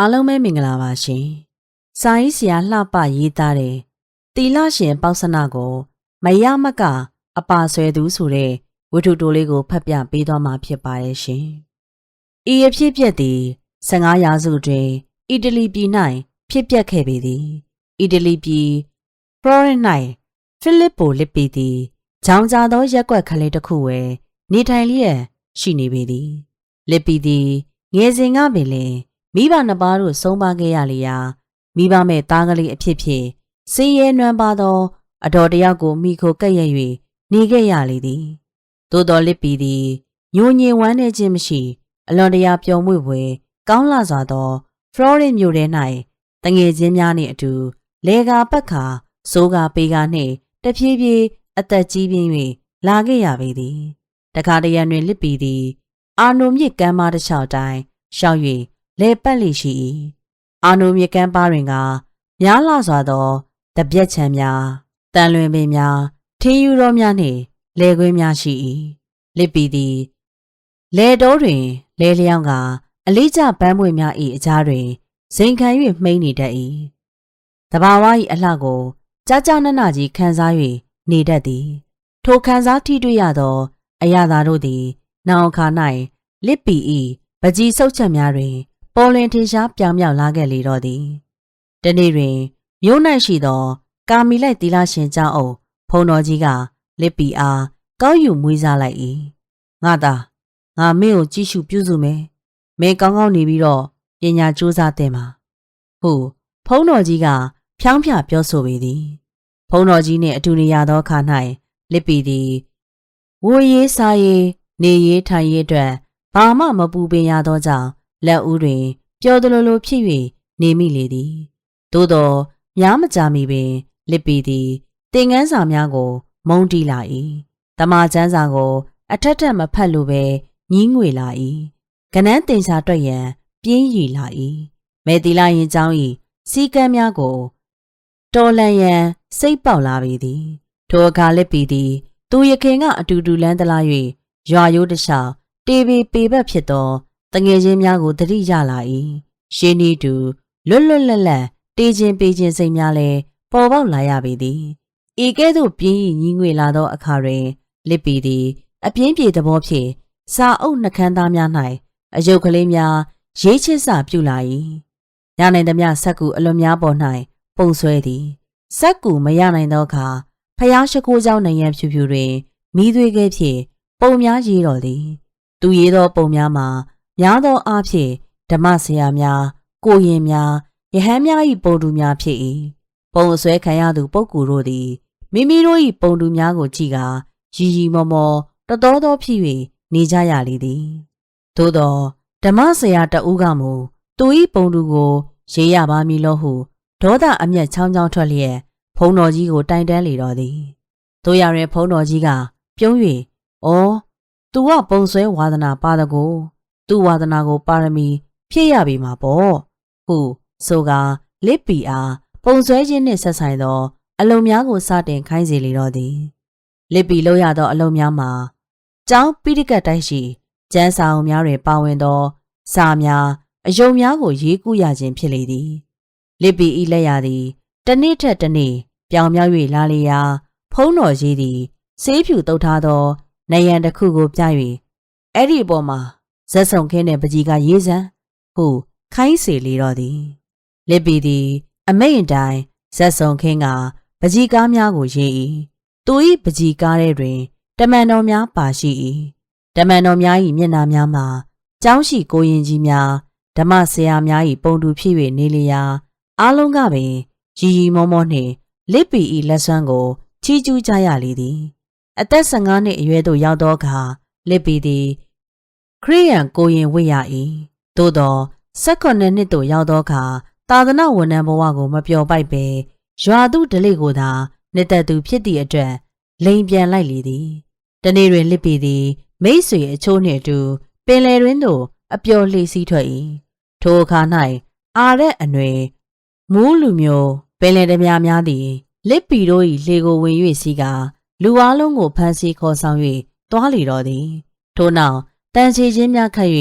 အားလုံးပဲမင်္ဂလာပါရှင်။စာရေးဆရာလှပရေးသားတဲ့တီလရှင်ပေါက်စနာကိုမရမက အပါဆွဲသူဆိုတဲ့ဝတ္ထုတိုလေးကိုဖတ်ပြပေးသွားမှာဖြစ်ပါတယ်ရှင်။ဤအဖြစ်ပြက်သည်15ရာစုတွင်အီတလီပြည်၌ဖြစ်ပျက်ခဲ့ပေသည်။အီတလီပြည်ဖလော်ရင့်၌ဖိလစ်ပိုလစ်ပီသည်ဂျောင်ကြသောရက်ကွက်ကလေးတစ်ခုဝယ်နေထိုင်လျက်ရှိနေပေသည်။လစ်ပီသည်ငယ်စဉ်ကပင်လင် မိဘနှစ်ပါးတို့ဆုံးပါခဲ့ရလျာမိဘမဲ့သားကလေးအဖြစ်ဖြင့်စင်းရဲနွမ်းပါသော အတော်တယောက်ကိုမိခိုကပ်ရ၍နေခဲ့ရလေသည်သို့တော်လစ်ပီသည်ညိုညင်ဝမ်းနေခြင်းမရှိ အလွန်တရာပျော်မွေ့ဖွယ်ကောင်းလာစွာသောဖလော်ရစ်မြို့ထဲ၌တငယ်ချင်းများနှင့်အတူလေကာပတ်ခါစိုးကာပေးကာနှင့်တဖြည်းဖြည်းအသက်ကြီးပြင်း၍လာခဲ့ရပေသည်တခါတရံတွင်လစ်ပီသည် အာနိုမြစ်ကမ်းမတစ်လျှောက်တိုင်းရှောက်၍ လဲပတ်လိရှိ၏အာနိုမြကန်းပါတွင်ကများလာစွာသောတပြက်ချံများတန်လွင်ပင်များထင်းယူတော်များနှင့်လဲခွင်းများရှိ၏လစ်ပီသည်လဲတော်တွင်လဲလျောင်းကအလေးကျပန်းပွင့်များ၏အကြားတွင်ဇိမ်ခံ၍မှိန်နေတတ်၏တဘာဝ၏အလှကိုကြာကြာနနကြီးခံစား၍နေတတ်သည် ထိုခံစားထိတွေ့ရသော အရာသာတို့သည် နောင်အခါ၌လစ်ပီ၏ပကြီးဆုပ်ချက်များတွင် ပေါ်လွင်ထင်ရှားပြောင်မြောက်လာခဲ့လေတော့သည်တနေ့တွင်မြို့၌ရှိသော ကာမီလိုက်သီလရှင်เจ้าအုပ်ဖုံတော်ကြီးကလစ်ပီအားကောက်ယူမွေးစားလိုက်၏ငါသာငါမင်းကိုကြည့်ရှုပြုစုမယ်မင်းကောင်းကောင်းနေပြီးတော့ပညာကြိုးစားသင်ပါဟုဖုံတော်ကြီးကဖြောင်းဖြပြောဆိုပေသည်ဖုံတော်ကြီးနှင့်အတူနေရသောအခါ၌လစ်ပီသည်ဝိုရေးစားရေးနေရေးထိုင်ရေးအတွက်ဘာမှမပူပင်ရသောကြောင့် လက်ဦးတွင်ပျော်သလိုလိုဖြစ်၍နေမိလေသည်သို့သောများမကြာမီပင်လစ်ပီသည်တင်ငန်းစာများကို မုန်းတီးလာ၏တမာချမ်းစာကို အထက်ထက်မဖတ်လိုပဲညင်းငွေလာ၏ကနန်းတင်စာတွက်ရန်ပြင်းရည်လာ၏မေတီလာရင်เจ้า၏စီကံများကိုတော်လန်ရန်စိတ်ပေါက်လာပေသည်ထိုအခါလစ်ပီသည် သူရခင်ကအတူတူလန်းတလာ၍ရွာရိုးတခြားတေပီပေဘက်ဖြစ်သော တငယ်ချင်းများကိုတတိရလာ၏ရှင်းဤတူလွတ်လွတ်လပ်လပ်တေးချင်းပေးချင်းစိတ်များလည်းပေါ်ပေါက်လာရပေသည်ဤကဲ့သို့ပြင်းရည်ညီးငွေလာသောအခါတွင်လစ်ပီသည် အပြင်းပြေသဘောဖြင့်စာအုပ်နှခမ်းသားများ၌အယုတ်ကလေးများရေးချစ်စာပြုလာ၏ရနိုင်သမျှဆက်ကူအလွန်များပေါ်၌ပုံဆွဲသည်ဆက်ကူမရနိုင်သောအခါဖျားရှိခိုးเจ้าနိုင်ငံဖြူဖြူတွင်မိသွေးကဲဖြင့်ပုံများရေးတော်သည်သူရေးသောပုံများမှာ များသောအားဖြင့်ဓမ္မဆရာများကိုရင်များယဟန်များ၏ပုံတူများဖြစ်၏ပုံအစွဲခံရသူပုဂ္ဂိုလ်တို့သည်မိမိတို့၏ပုံတူများကိုကြည့်ကာရီရီမော်မော်တတော်တော်ဖြစ်၍နေကြရလေသည်သို့သောဓမ္မဆရာတဦးကမူသူ၏ပုံတူကိုရေးရပါမည်လို့ဟုဒေါသအမျက်ချောင်းချောင်းထွက်လျက်ဖုံတော်ကြီးကိုတိုင်တန်းလေတော်သည်တို့ရတဲ့ဖုံတော်ကြီးကပြုံး၍ဩသူကပုံဆွဲဝါဒနာပါတကို သူ့ဝါဒနာကိုပါရမီ ဖြည့်ရပြီမှာပေါ့ဟုဆိုကာလစ်ပီအားပုံဆွဲခြင်းနှင့်ဆက်ဆိုင်သော အလုံများကိုစတင်ခိုင်းစေလေတော့သည်လစ်ပီလို့ရသော အလုံများမှာကျောင်းပိဋကတ်တိုက်ရှိကျန်းစာအုပ်များတွင်ပါဝင်သော စာများအယုံများကိုရေးကူးရခြင်းဖြစ်လေသည်လစ်ပီဤလက်ရသည်တနေ့ထက်တနေ့ပြောင်မြောက်၍လာလေရာဖုံးတော်ကြီးသည်ဆေးဖြူတုတ်ထားသောနယံတစ်ခုကိုပြ၍အဲ့ဒီအပေါ်မှာ ဇက်ဆုံခင်းတဲ့ပကြီးကရေးစမ်းဟုခိုင်းစေလေတော့သည်လစ်ပီသည် အမိန်တိုင်းဇက်ဆုံခင်းကပကြီးကားများကိုရေး၏သူ၏ပကြီးကားထဲတွင် တမန်တော်များပါရှိ၏တမန်တော်များ၏မျက်နှာများမှာကျောင်းရှိကိုရင်ကြီးများဓမ္မဆရာများ၏ပုံတူဖြစ်၍နေလျာအားလုံးကပင်ရီရီမောမောနှင့်လစ်ပီ၏လက်ဆွမ်းကိုချီးကျူးကြရလေသည် အသက်15နှစ်အရွယ်သို့ရောက်သောအခါလစ်ပီသည် ခရိယန်ကိုရင်ဝိရ၏သို့သော16နှစ်သို့ရောက်သောအခါသာသနာဝန်ထမ်းဘဝကိုမပျော်ပိုက်ပဲရွာသူဓလေ့ကိုသာနှစ်သက်သူဖြစ်သည့်အတွက်လိန်ပြန်လိုက်လေသည်တနေ့တွင်လစ်ပီသည် မိတ်ဆွေအချိုးနှင့်အတူပင်လယ်တွင်သို့အပျော်လှေစီးထွက်၏ထိုအခါ၌အာရက်အနွယ်မူးလူမျိုးပင်လယ်ဓမြများသည်လစ်ပီတို့၏လေကိုဝင်၍စီးကာလူအားလုံးကိုဖမ်းဆီးခေါ်ဆောင်၍တွားလေတော်သည်ထို့နောက် တန်ချေချင်းများခတ်၍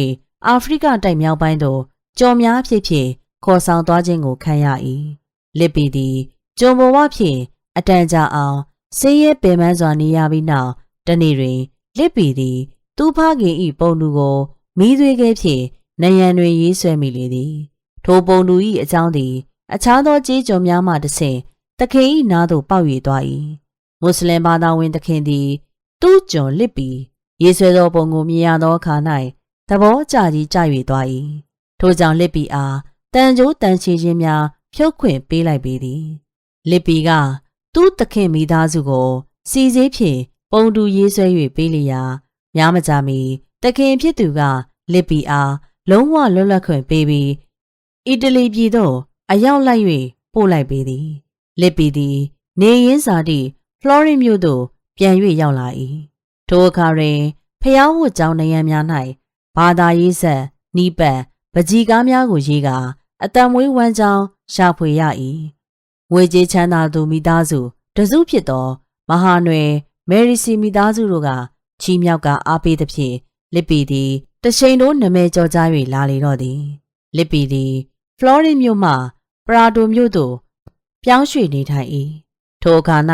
အာဖရိကတိုက်မြောက်ပိုင်းသို့ကြော်များဖြစ်ဖြစ်ခေါ်ဆောင်သွားခြင်းကိုခံရ၏လစ်ပီသည်ကြုံဘဝဖြင့်အတန်ကြာအောင်ဆင်းရဲပင်ပန်းစွာနေရပြီးနောက်တနေ့တွင် လစ်ပီသည် သူ့ဖခင်၏ပုံသူကိုမိသွေးကဲဖြင့်နယံတွင်ရေးဆွဲမိလေသည်ထိုပုံသူ၏အကြောင်းသည် အခြားသောကြေးကျွန်များမှတစ်ဆင့်သခင်၏နားသို့ပေါက်၍သွား၏မွတ်စလင်ဘာသာဝင်သခင်သည် သူ့ကျွန်လစ်ပီ ရေးဆွဲသောပုံကိုမြင်ရသောအခါ၌သဘောကျကြီးကြ၍သွား၏ထိုကြောင့်လစ်ပီအားတန်ကြိုးတန်ချီခြင်းများဖြုတ်ခွင့်ပေးလိုက်ပေသည်လစ်ပီကသူ့သခင်မိသားစုကို စီစည်းဖြင့်ပုံတူရေးဆွဲ၍ပေးလျာများမကြမီသခင်ဖြစ်သူကလစ်ပီအားလုံးဝလွတ်လပ်ခွင့်ပေးပြီးအီတလီပြည်သို့အရောက်လိုက်၍ပို့လိုက်ပေသည်လစ်ပီသည် နေရင်းစာတိဖလော်ရီမြို့သို့ပြန်၍ရောက်လာ၏ ထိုအခါတွင်ဖျားဝတ်ကျောင်းနေရန်များ၌ဘာသာရေးဆက်နီးပတ်ပကြီးကားများကိုရေးကာအတံမွေးဝမ်းကြောင်းရှာဖွေရ၏ငွေကြေးချမ်းသာသူမိသားစုတစုဖြစ်သော မဟာနွယ်မယ်ရီစီမိသားစုတို့ကချီးမြှောက်ကအားပေးသဖြင့်လစ်ပီသည်တရှိန်တို့နမဲကြောကြား၍လာလေတော့သည်လစ်ပီသည်ဖလော်ရီမြို့မှပရာတိုမြို့သို့ပြောင်းရွှေ့နေထိုင်၏ထိုအခါ၌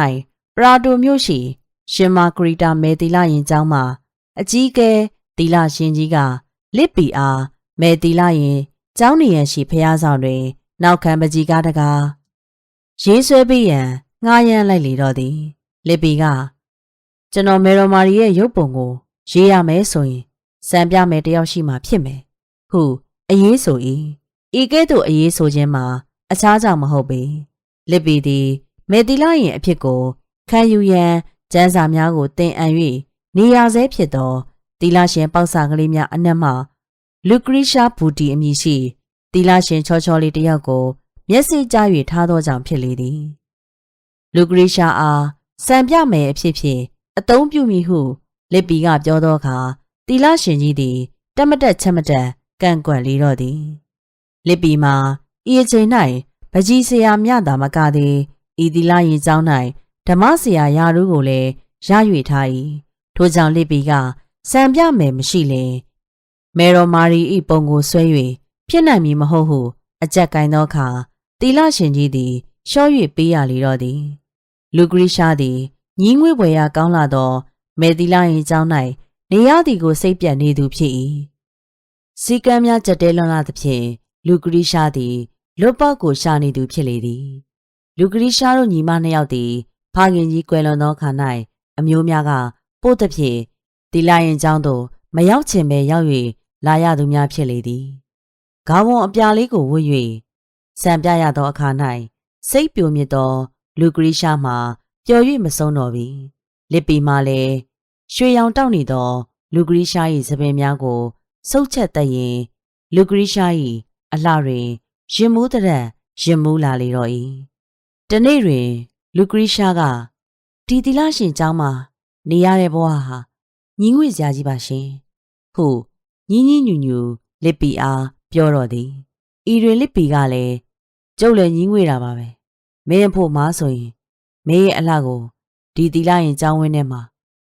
ပရာတိုမြို့ရှိ ရှင်မာဂရီတာမဲတီလာရင်ကျောင်းမှာအကြီးအကဲတီလာရှင်ကြီးကလစ်ပီအားမဲတီလာရင်ကျောင်းနေရန်ရှိဖျားဆောင်တွင် နောက်ခံပကြီးကားတကားရေးဆွဲပေးရန်ငှားရမ်းလိုက်လေတော့သည်လစ်ပီကကျွန်တော်မေရိုမာရီရဲ့ရုပ်ပုံကိုရေးရမယ်ဆိုရင်စံပြမယ်တယောက်ရှိမှဖြစ်မယ်ဟုအရေးဆို၏ဤကဲ့သို့အရေးဆိုခြင်းမှာအခြားကြောင့်မဟုတ်ပေလစ်ပီသည်မေတီလာရင်အဖြစ်ကိုခံယူရန် ကျန်းစာများကိုတင်အံ့၍နေရာဆဲဖြစ်သောတီလာရှင်ပေါက်စာကလေးများအနက်မှလူကရိရှာဘူတီအမည်ရှိတီလာရှင်ချောချောလေးတစ်ယောက်ကို မျက်စိကြား၍ထားသောကြောင့်ဖြစ်လေသည်လူကရိရှာအားစံပြမယ်အဖြစ်ဖြင့်အသုံးပြုမိဟုလစ်ပီကပြောသောအခါတီလာရှင်ကြီးသည်တမတက်ချက်မတက်ကန့်ကွက်လေတော့သည်လစ်ပီမှာဤအချိန်၌ပကြီးဆရာမြတာမကသည်ဤတီလာရင်ကျောင်း၌ ဓမ္မဆရာယာရုကိုလည်းရ၍ထား၏ထိုကြောင့်လစ်ပီကစံပြမယ်မရှိလင်မေရိုမာရီဤပုံကိုဆွဲ၍ဖြစ်နိုင်မည်မဟုတ်ဟုအကြက်ကင်သောအခါတီလာရှင်ကြီးသည်ရှော့၍ပေးရလေတော့သည်လူဂရိရှားသည်ညီးငွေပွေရာကောင်းလာသောမေတီလာရင်ကျောင်း၌နေရသည်ကိုစိတ်ပြတ်နေသူဖြစ်၏စီကံများကြက်တဲလွန်လာသဖြင့်လူဂရိရှားသည်လွတ်ပေါက်ကိုရှာနေသူဖြစ်လေသည် လူဂရိရှားတို့ညီမနှစ်ယောက်သည် ဖခင်ကြီးကွယ်လွန်သောခါ၌အမျိုးများကပို့သဖြင့်တီလာရင်ကျောင်းသို့မရောက်ချင်ပဲရောက်၍လာရသူများဖြစ်လေသည်ဂါဝွန်အပြာလေးကိုဝတ်၍စံပြရသောအခါ၌စိတ်ပြိုမြစ်သော လူဂရိရှားမှပျော်၍မဆုံးတော့ပြီလစ်ပီမှလည်းရွှေရောင်တောက်နေသော လူဂရိရှား၏သပင်များကိုစုပ်ချက်သက်ရင်လူဂရိရှား၏အလှတွင်ရင်မူးတဲ့ရင်မူးလာလေတော့၏တနေ့တွင် လူဂရိရှားကဒီတီလာရှင်เจ้าမှာနေရတဲ့ဘဝဟာညီငွေစရာကြီးပါရှင်ဟုညီညီညူညူလစ်ပီအားပြောတော့သည်ဤတွင်လစ်ပီကလည်းကျုပ်လည်းညီငွေတာပါပဲမင်းဖို့မားဆိုရင်မင်းရဲ့အလှကိုဒီတီလာရင်ကျောင်းဝင်းထဲမှာ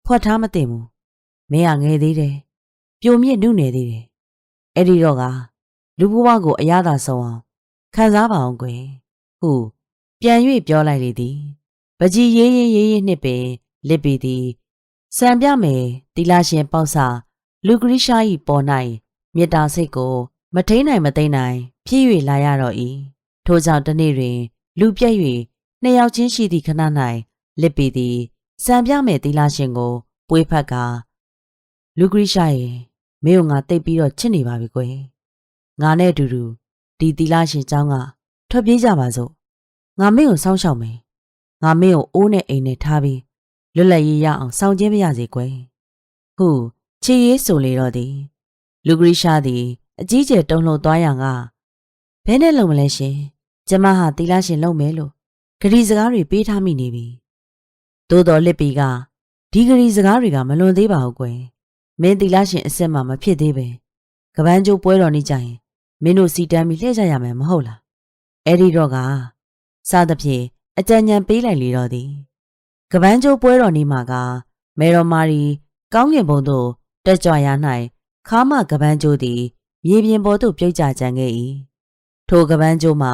ဖွက်ထားမသိဘူးမင်းကငယ်သေးတယ်ပြိုမြင့်နုနယ်သေးတယ်အဲ့ဒီတော့ကလူဘဝကိုအရသာဆုံးအောင်ခံစားပါအောင်ကွယ်ဟုပြန်၍ပြောလိုက်လေသည် ပကြီးရေးရေးရေးရေးနှစ်ပင်လစ်ပီသည်စံပြမယ်တီလာရှင်ပေါ့စာလူဂရိရှာ၏ပေါ်၌မေတ္တာစိတ်ကို မထိန်နိုင်မသိမ့်နိုင်ဖြည့်၍လာရတော့၏ထိုကြောင့်တနေ့တွင် လူပြက်၍နှစ်ယောက်ချင်းရှိသည့်ခဏ၌လစ်ပီသည်စံပြမယ်တီလာရှင်ကို ပွေးဖက်ကလူဂရိရှာရဲ့မင်းကငါတိတ်ပြီးတော့ချစ်နေပါပြီကွယ်ငါနဲ့အတူတူဒီတီလာရှင်เจ้าကထွက်ပြေးကြပါစို့ငါမင်းကိုစောင့်ရှောက်မယ် ငါမင်းကိုအိုးနဲ့အိမ်နဲ့ထားပြီးလွတ်လပ်ရေးရအောင်စောင့်ခြင်းမရစေကွယ်ဟုချေရေးဆိုလေတော့သည်လူဂရိရှာသည် အကြီးကျယ်တုံ့လုံသွားရန်ကဘဲနဲ့လုံမလဲရှင်ကျမဟာတီလာရှင်လုံမယ်လို့ဂရီစကားတွေပေးထားမိနေပြီသို့တော်လစ်ပီကဒီဂရီစကားတွေကမလွန်သေးပါဘူးကွယ်မင်းတီလာရှင်အစ်စ်မှမဖြစ်သေးပဲကပန်းကျိုးပွဲတော်နေကြရင်မင်းတို့စီတန်းပြီးလှည့်ကြရမယ်မဟုတ်လားအဲ့ဒီတော့ကစသဖြင့် အကြံဉာဏ်ပေးလိုက်လေတော့သည်ကပန်းကျိုးပွဲတော်နေမှာကမေတော်မာရီကောင်းကင်ဘုံသို့တက်ကြွရာ၌ခါမကပန်းကျိုးသည်မြေပြင်ပေါ်သို့ပြုတ်ကျကြံခဲ့၏ထိုကပန်းကျိုးမှာ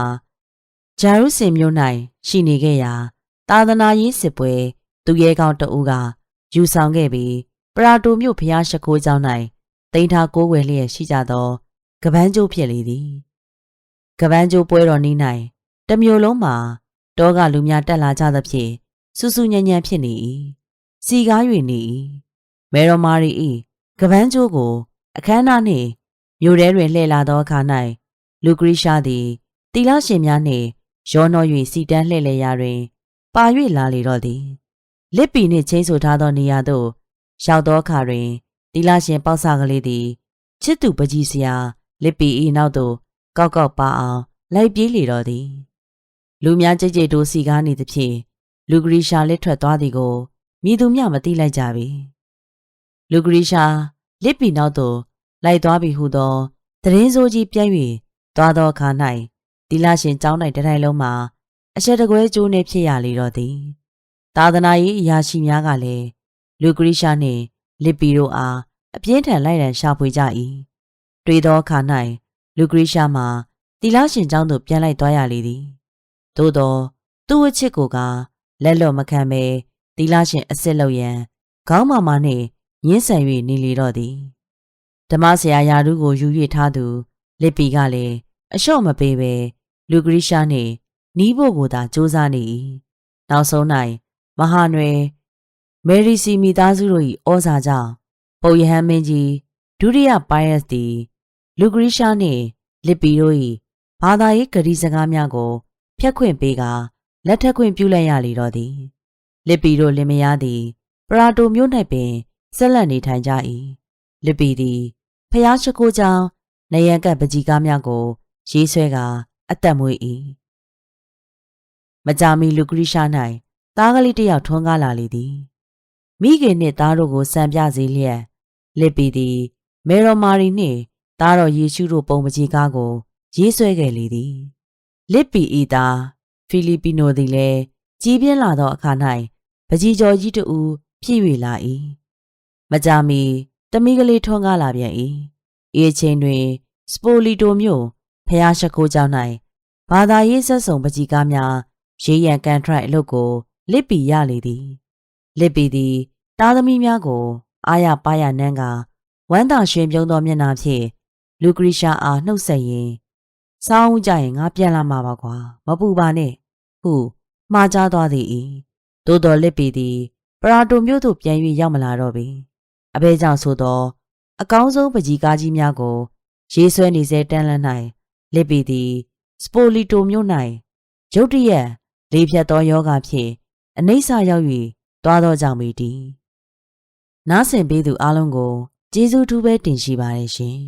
ဂျာရုစင်မြို့၌ရှိနေခဲ့ရာသာသနာရေးစစ်ပွဲသူရဲကောင်းတဦးကယူဆောင်ခဲ့ပြီးပရာတိုမြို့ဖျားရှိခိုးကျောင်း၌တိန်ထားကိုးဝယ်လျက်ရှိကြသောကပန်းကျိုးဖြစ်လေသည်ကပန်းကျိုးပွဲတော်နေ့၌တစ်မျိုးလုံးမှာ တောကလူများတက်လာကြသဖြင့်စူးစူးညံ့ညံ့ဖြစ်နေ၏စီကား၍နေ၏မေရော်မာရီ၏ကပန်းကျိုးကို အခမ်းအနားနှင့်မြို့ထဲတွင်လှည့်လာသောအခါ၌လူဂရိရှားသည်တီလာရှင်များနှင့်ရောနှော၍စီတန်းလှည့်လည်ရာတွင် ပါ၍လာလေတော့သည်လစ်ပီနှင့်ချင်းဆိုထားသောနေရာသို့ရောက်သောအခါတွင်တီလာရှင်ပေါက်ဆကလေးသည်ချစ်သူပကြီးစရာလစ်ပီ၏နောက်သို့ကောက်ကောက်ပါအောင်လိုက်ပြေးလေတော့သည် လူများကြိတ်ကြိတ်တို့စီကားနေသဖြင့်လူဂရိရှာလက်ထွက်သွားသည်ကိုမိသူမျှမသိလိုက်ကြပြီလူဂရိရှာလစ်ပီနောက်သို့လိုက်သွားပြီဟုသောသတင်းစိုးကြီးပြန့်၍သွားသောအခါ၌တီလာရှင်ကျောင်း၌တထိုင်လုံးမှာအချက်တကွဲကျိုးနေဖြစ်ရလေတော့သည်သာသနာရေးအရာရှိများကလည်းလူဂရိရှာနှင့်လစ်ပီတို့အားအပြင်းထန်လိုက်ရန်ရှာဖွေကြ၏တွေ့သောအခါ၌လူဂရိရှာမှာတီလာရှင်ကျောင်းသို့ပြန်လိုက်သွားရလေသည် သို့သောသူ့အချစ်ကိုကလက်လော့မခံဘဲတီလာရှင်အစ်စ်လောက်ရန်ခေါင်းမာမာနှင့်ညှင်းဆန်၍နေလေတော့သည်ဓမ္မဆရာယာရုကိုယူ၍ထားသူလစ်ပီကလည်းအလျှော့မပေးပဲလူဂရိရှာနှင့်နီးဖို့ကိုသာစူးစမ်းနေ၏နောက်ဆုံး၌မဟာနွယ်မယ်ရီစီမိသားစုတို့၏ဩဇာကြောင့်ပုပ်ယဟန်မင်းကြီးဒုတိယပိုင်ရက်သည် လူဂရိရှာနှင့်လစ်ပီတို့၏ဘာသာရေးဂရီစကားများကို ဖျက်ခွင့်ပေးကလက်ထက်ခွင့်ပြုလိုက်ရလေတော့သည်လစ်ပီတို့လင်မယားသည်ပရာတိုမြို့၌ပင်ဆက်လက်နေထိုင်ကြ၏လစ်ပီသည်ဖျားရှိခိုးကြောင်းနေရန်ကပ်ပကြီးကားများကိုရေးဆွဲကအသက်မွေး၏မကြာမီလူဂရိရှာ၌သားကလေးတစ်ယောက်ထွန်းကားလာလေသည်မိခင်နှင့်သားတို့ကိုစံပြစေလျက်လစ်ပီသည်မေရော်မာရီနှင့်သားတော်ယေရှုတို့ပုံပကြီးကားကိုရေးဆွဲခဲ့လေသည် လစ်ပီဤသားဖီလီပီနိုသည်လည်းကြီးပြင်းလာသောအခါ၌ပကြီးကျော်ကြီးတူဖြစ်၍လာ၏မကြာမီတမီးကလေးထွန်းကားလာပြန်၏အေးချင်းတွင် စပိုလီတိုမြို့ဖျားရှိခိုးကျောင်း၌ဘာသာရေးဆက်ဆောင်ပကြီးကားများရေးရန်ကန်ထရိုက်အလုပ်ကို လစ်ပီရလေသည်လစ်ပီသည်တားသမီးများကို အာရပါရနန်းကဝမ်းသာရွှင်ပြုံးသောမျက်နှာဖြင့်လူဂရိရှာအားနှုတ်ဆက်ရင်း စောင်းကြရင်ငါပြန်လာမှာပါကွာမပူပါနဲ့ဟုမှားကြသွားသည်၏သို့တော်လစ်ပီသည်ပရာတိုမြို့သို့ပြန်၍ရောက်မလာတော့ပေအဘဲကြောင့်ဆိုသောအကောင်းဆုံးပကြီးကားကြီးများကိုရေးဆွဲနေစေတန်းလန်း၌လစ်ပီသည်စပိုလီတိုမြို့၌ရုတ်တရက်လေဖြတ်သောယောဂဖြင့်အနှိမ့်ဆရောက်၍သွားသောကြောင့်ပေတည်းနားဆင်ပေးသူအလုံးကိုကျေးဇူးထူးပဲတင်ရှိပါတယ်ရှင်